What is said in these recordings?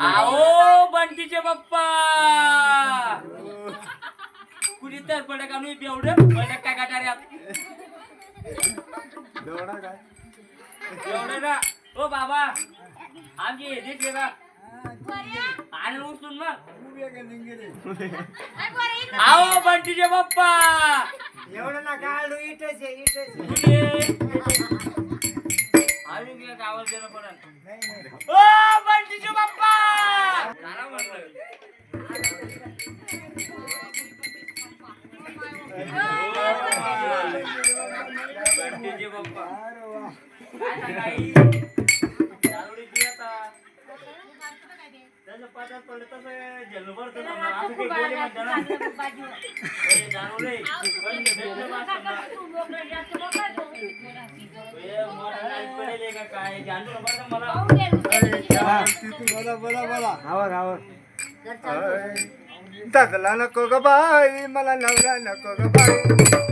आओ बंटीचे बाप्पा कुणी तर पडे का नाही एवढं पडे काय काय? एवढं ना. ओ बाबा आमची हे बा. आणि उचलून मग. आओ बंटीचे बाप्पा एवढं ना काढू इटच आहे इटच आहे. कुठे अजून तुला गावात देणं पडत नाही नाही ओ बंटीचे बाप्पा झाला म्हणलं बंटीचे बाप्पा अरे वा. काय सांगाई दारुडीची आता जसं पाण्यात पडलं तसं झेलणं पडतं ना. असं काही गोळी म्हणतं ना. अरे दारू रे. पण ते भेटलं बा समजा. हे मोठा लाइट पडेल का काय? मला बोला बोला बोला आवर आवर दादला नको ग बाई मला नवरा नको ग बाई.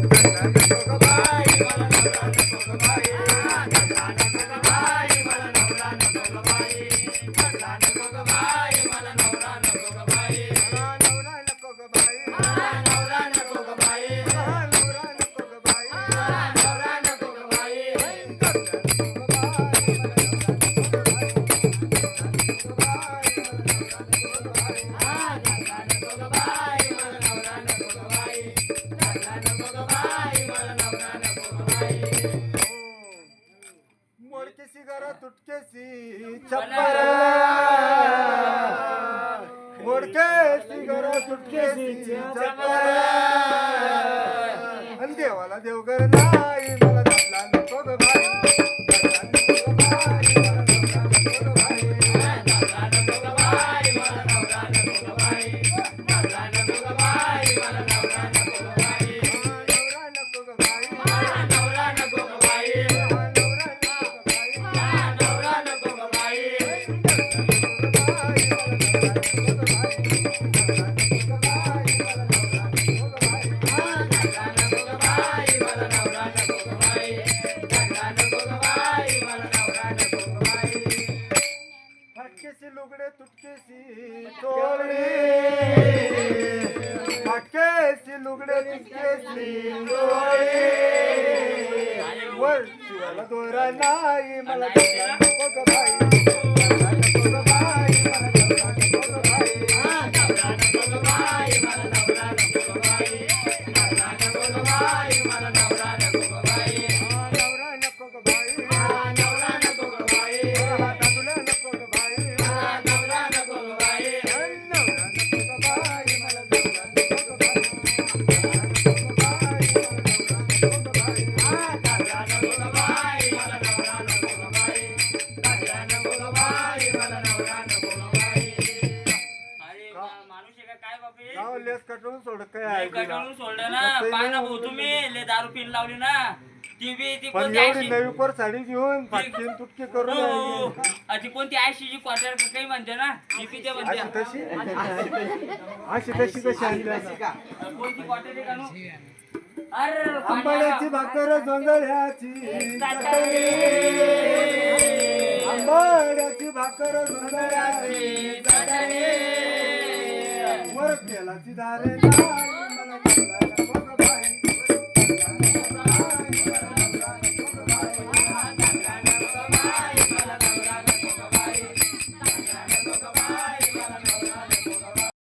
तुटकेसी छप्पर. मोडकेसी घरा तुटकेसी छप्पर. आणि देवाला देवघर नाही मला नको ग लुगडे तुटकेसी वर शिवाला दोरा नाही मला का? काय बापे लेस कटवून सोड काय लय आहे कटाळून सोडलं ना. पाय ना भाऊ तुम्ही लय दारू पिन लावली ना. ती बी ती पण कोणती एवढी आयशी? नवी पर साडी घेऊन फाटकीन तुटकी करून हो, राहिली. अ, ती कोणती क्वार्टर काही म्हणते ना? ती म्हणते. तशी? अशी तशी कशी आणली? आता? कोणती क्वार्टर आहे का नु? अरे आंबाड्याची भाकर जोंधळ्याची चटणी. आंबाड्याची भाकर जोंधळ्याची चटणी वर तेलाची दारे लाल